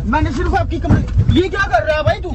मैंने सिर्फ आपकी कंप्लेन ये क्या कर रहा है भाई तू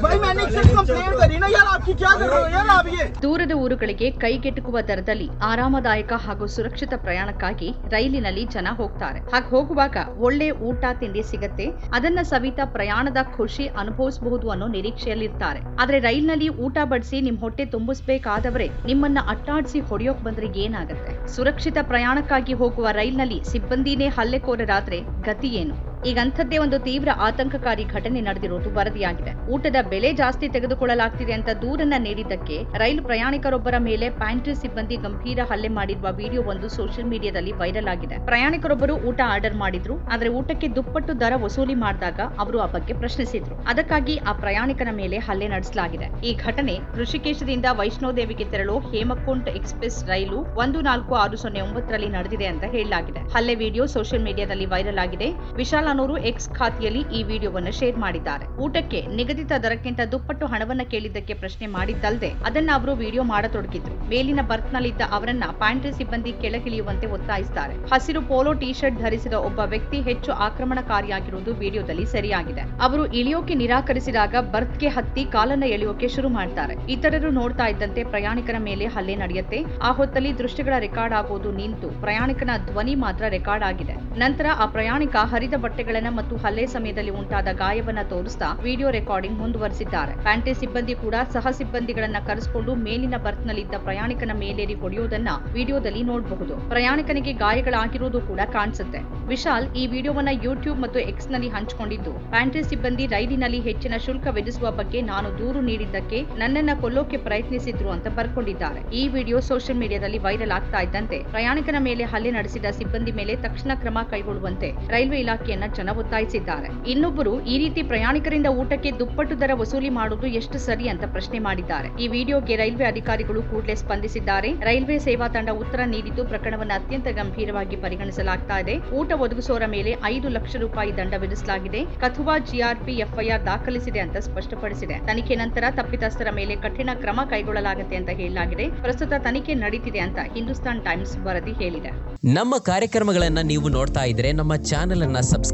भाई मैंने सिर्फ कंप्लेन करी ना यार आपकी क्या कर रहे हो यार आप ये ದೂರದ ಊರುಗಳಿಗೆ ಕೈಗೆಟುಕುವ ದರದಲ್ಲಿ ಆರಾಮದಾಯಕ ಹಾಗೂ ಸುರಕ್ಷಿತ ಪ್ರಯಾಣಕ್ಕಾಗಿ ರೈಲಿನಲ್ಲಿ ಜನ ಹೋಗ್ತಾರೆ ಹಾಗೆ ಹೋಗುವಾಗ ಒಳ್ಳೆ ಊಟ ತಿಂಡಿ ಸಿಗತ್ತೆ ಅದನ್ನ ಸವಿತಾ ಪ್ರಯಾಣದ ಖುಷಿ ಅನುಭವಿಸಬಹುದು ಅನ್ನೋ ನಿರೀಕ್ಷೆಯಲ್ಲಿರ್ತಾರೆ ಆದ್ರೆ ರೈಲ್ನಲ್ಲಿ ಊಟ ಬಡಿಸಿ ನಿಮ್ ಹೊಟ್ಟೆ ತುಂಬಿಸ್ಬೇಕಾದವರೇ ನಿಮ್ಮನ್ನ ಅಟ್ಟಾಡಿಸಿ ಹೊಡೆಯೋಕ್ ಬಂದ್ರೆ ಏನಾಗತ್ತೆ ಸುರಕ್ಷಿತ ಪ್ರಯಾಣಕ್ಕಾಗಿ ಹೋಗುವ ರೈಲ್ನಲ್ಲಿ ಸಿಬ್ಬಂದಿನೇ ಹಲ್ಲೆಕೋರರಾದ್ರೆ ಗತಿ ಏನು ಈಗ ಅಂಥದ್ದೇ ಒಂದು ತೀವ್ರ ಆತಂಕಕಾರಿ ಘಟನೆ ನಡೆದಿರೋದು ವರದಿಯಾಗಿದೆ. ಊಟದ ಬೆಲೆ ಜಾಸ್ತಿ ತೆಗೆದುಕೊಳ್ಳಲಾಗ್ತಿದೆ ಅಂತ ದೂರನ್ನ ನೀಡಿದ್ದಕ್ಕೆ ರೈಲು ಪ್ರಯಾಣಿಕರೊಬ್ಬರ ಮೇಲೆ ಪ್ಯಾಂಟ್ರಿ ಸಿಬ್ಬಂದಿ ಗಂಭೀರ ಹಲ್ಲೆ ಮಾಡಿರುವ ವಿಡಿಯೋ ಒಂದು ಸೋಷಿಯಲ್ ಮೀಡಿಯಾದಲ್ಲಿ ವೈರಲ್ ಆಗಿದೆ. ಪ್ರಯಾಣಿಕರೊಬ್ಬರು ಊಟ ಆರ್ಡರ್ ಮಾಡಿದ್ರು, ಆದ್ರೆ ಊಟಕ್ಕೆ ದುಪ್ಪಟ್ಟು ದರ ವಸೂಲಿ ಮಾಡಿದಾಗ ಅವರು ಆ ಬಗ್ಗೆ ಪ್ರಶ್ನಿಸಿದ್ರು. ಅದಕ್ಕಾಗಿ ಆ ಪ್ರಯಾಣಿಕನ ಮೇಲೆ ಹಲ್ಲೆ ನಡೆಸಲಾಗಿದೆ. ಈ ಘಟನೆ ಋಷಿಕೇಶದಿಂದ ವೈಷ್ಣೋದೇವಿಗೆ ತೆರಳೋ ಹೇಮಕುಂಟ್ ಎಕ್ಸ್ಪ್ರೆಸ್ ರೈಲು ಒಂದು ನಾಲ್ಕು ಆರು ಸೊನ್ನೆ ಒಂಬತ್ತರಲ್ಲಿ ನಡೆದಿದೆ ಅಂತ ಹೇಳಲಾಗಿದೆ. ಹಲ್ಲೆ ವಿಡಿಯೋ ಸೋಷಿಯಲ್ ಮೀಡಿಯಾದಲ್ಲಿ ವೈರಲ್ ಆಗಿದೆ. ವಿಶಾಲ್ ಅನ್ನೋರು ಎಕ್ಸ್ ಖಾತೆಯಲ್ಲಿ ಈ ವಿಡಿಯೋವನ್ನು ಶೇರ್ ಮಾಡಿದ್ದಾರೆ. ಊಟಕ್ಕೆ ನಿಗದಿತ ದರಕ್ಕಿಂತ ದುಪ್ಪಟ್ಟು ಹಣವನ್ನ ಕೇಳಿದ್ದಕ್ಕೆ ಪ್ರಶ್ನೆ ಮಾಡಿದ್ದಲ್ಲದೆ ಅದನ್ನ ಅವರು ವಿಡಿಯೋ ಮಾಡತೊಡಗಿದ್ರು. ಮೇಲಿನ ಬರ್ತ್ನಲ್ಲಿದ್ದ ಅವರನ್ನ ಪ್ಯಾಂಟ್ರಿ ಸಿಬ್ಬಂದಿ ಕೆಳಗಿಳಿಯುವಂತೆ ಒತ್ತಾಯಿಸುತ್ತಾರೆ ಹಸಿರು ಪೋಲೋ ಟಿ ಶರ್ಟ್ ಧರಿಸಿದ ಒಬ್ಬ ವ್ಯಕ್ತಿ ಹೆಚ್ಚು ಆಕ್ರಮಣಕಾರಿಯಾಗಿರುವುದು ವಿಡಿಯೋದಲ್ಲಿ ಸರಿಯಾಗಿದೆ. ಅವರು ಇಳಿಯೋಕೆ ನಿರಾಕರಿಸಿದಾಗ ಬರ್ತ್ಗೆ ಹತ್ತಿ ಕಾಲನ್ನ ಎಳೆಯೋಕೆ ಶುರು ಮಾಡ್ತಾರೆ. ಇತರರು ನೋಡ್ತಾ ಇದ್ದಂತೆ ಪ್ರಯಾಣಿಕರ ಮೇಲೆ ಹಲ್ಲೆ ನಡೆಯುತ್ತೆ. ಆ ಹೊತ್ತಲ್ಲಿ ದೃಶ್ಯಗಳ ರೆಕಾರ್ಡ್ ಆಗುವುದು ನಿಂತು ಪ್ರಯಾಣಿಕನ ಧ್ವನಿ ಮಾತ್ರ ರೆಕಾರ್ಡ್ ಆಗಿದೆ. ನಂತರ ಆ ಪ್ರಯಾಣಿಕ ಹರಿದ ಬಟ್ಟೆಗಳನ್ನ ಮತ್ತು ಹಲ್ಲೆ ಸಮಯದಲ್ಲಿ ಉಂಟಾದ ಗಾಯವನ್ನ ತೋರಿಸ್ತಾ ವಿಡಿಯೋ ರೆಕಾರ್ಡಿಂಗ್ ಮುಂದುವರೆಸಿದ್ದಾರೆ. ಪ್ಯಾಂಟ್ರಿ ಸಿಬ್ಬಂದಿ ಕೂಡ ಸಹ ಸಿಬ್ಬಂದಿಗಳನ್ನ ಕರೆಸಿಕೊಂಡು ಮೇಲಿನ ಬರ್ತ್ನಲ್ಲಿದ್ದ ಪ್ರಯಾಣಿಕನ ಮೇಲೇರಿ ಹೊಡೆಯೋದನ್ನ ವಿಡಿಯೋದಲ್ಲಿ ನೋಡಬಹುದು. ಪ್ರಯಾಣಿಕನಿಗೆ ಗಾಯಗಳಾಗಿರುವುದು ಕೂಡ ಕಾಣಿಸುತ್ತೆ. ವಿಶಾಲ್ ಈ ವಿಡಿಯೋವನ್ನ ಯೂಟ್ಯೂಬ್ ಮತ್ತು ಎಕ್ಸ್ನಲ್ಲಿ ಹಂಚಿಕೊಂಡಿದ್ದು. ಪ್ಯಾಂಟ್ರಿ ಸಿಬ್ಬಂದಿ ರೈಲಿನಲ್ಲಿ ಹೆಚ್ಚಿನ ಶುಲ್ಕ ವಿಧಿಸುವ ಬಗ್ಗೆ ನಾನು ದೂರು ನೀಡಿದ್ದಕ್ಕೆ ನನ್ನನ್ನ ಕೊಲ್ಲೋಕೆ ಪ್ರಯತ್ನಿಸಿದ್ರು ಅಂತ ಬರ್ಕೊಂಡಿದ್ದಾರೆ. ಈ ವಿಡಿಯೋ ಸೋಷಿಯಲ್ ಮೀಡಿಯಾದಲ್ಲಿ ವೈರಲ್ ಆಗ್ತಾ ಇದ್ದಂತೆ ಪ್ರಯಾಣಿಕನ ಮೇಲೆ ಹಲ್ಲೆ ನಡೆಸಿದ ಸಿಬ್ಬಂದಿ ಮೇಲೆ ತಕ್ಷಣ ಕ್ರಮ ಕೈಗೊಳ್ಳುವಂತೆ ರೈಲ್ವೆ ಇಲಾಖೆಯನ್ನ ಜನ ಒತ್ತಾಯಿಸಿದ್ದಾರೆ. ಇನ್ನೊಬ್ಬರು ಈ ರೀತಿ ಪ್ರಯಾಣಿಕರಿಂದ ಊಟಕ್ಕೆ ದುಪ್ಪಟ್ಟು ದರ ವಸೂಲಿ ಮಾಡುವುದು ಎಷ್ಟು ಸರಿ ಅಂತ ಪ್ರಶ್ನೆ ಮಾಡಿದ್ದಾರೆ. ಈ ವಿಡಿಯೋಗೆ ರೈಲ್ವೆ ಅಧಿಕಾರಿಗಳು ಕೂಡಲೇ ಸ್ಪಂದಿಸಿದ್ದಾರೆ. ರೈಲ್ವೆ ಸೇವಾ ತಂಡ ಉತ್ತರ ನೀಡಿದ್ದು, ಪ್ರಕರಣವನ್ನು ಅತ್ಯಂತ ಗಂಭೀರವಾಗಿ ಪರಿಗಣಿಸಲಾಗ್ತಾ ಇದೆ. ಊಟ ಒದಗಿಸೋರ ಮೇಲೆ ಐದು ಲಕ್ಷ ರೂಪಾಯಿ ದಂಡ ವಿಧಿಸಲಾಗಿದೆ. ಕಥುವಾ ಜಿಆರ್ಪಿ ಎಫ್ಐಆರ್ ದಾಖಲಿಸಿದೆ ಅಂತ ಸ್ಪಷ್ಟಪಡಿಸಿದೆ. ತನಿಖೆ ನಂತರ ತಪ್ಪಿತಸ್ಥರ ಮೇಲೆ ಕಠಿಣ ಕ್ರಮ ಕೈಗೊಳ್ಳಲಾಗುತ್ತೆ ಅಂತ ಹೇಳಲಾಗಿದೆ. ಪ್ರಸ್ತುತ ತನಿಖೆ ನಡೀತಿದೆ ಅಂತ ಹಿಂದೂಸ್ತಾನ್ ಟೈಮ್ಸ್ ವರದಿ ಹೇಳಿದೆ. ನಮ್ಮ ಕಾರ್ಯಕ್ರಮಗಳನ್ನ ನೀವು ನೋಡ್ತಾ ಇದ್ರೆ ನಮ್ಮ ಚಾನೆಲ್ ಅನ್ನ ಸಬ್ಸ್ಕ್ರೈಬ್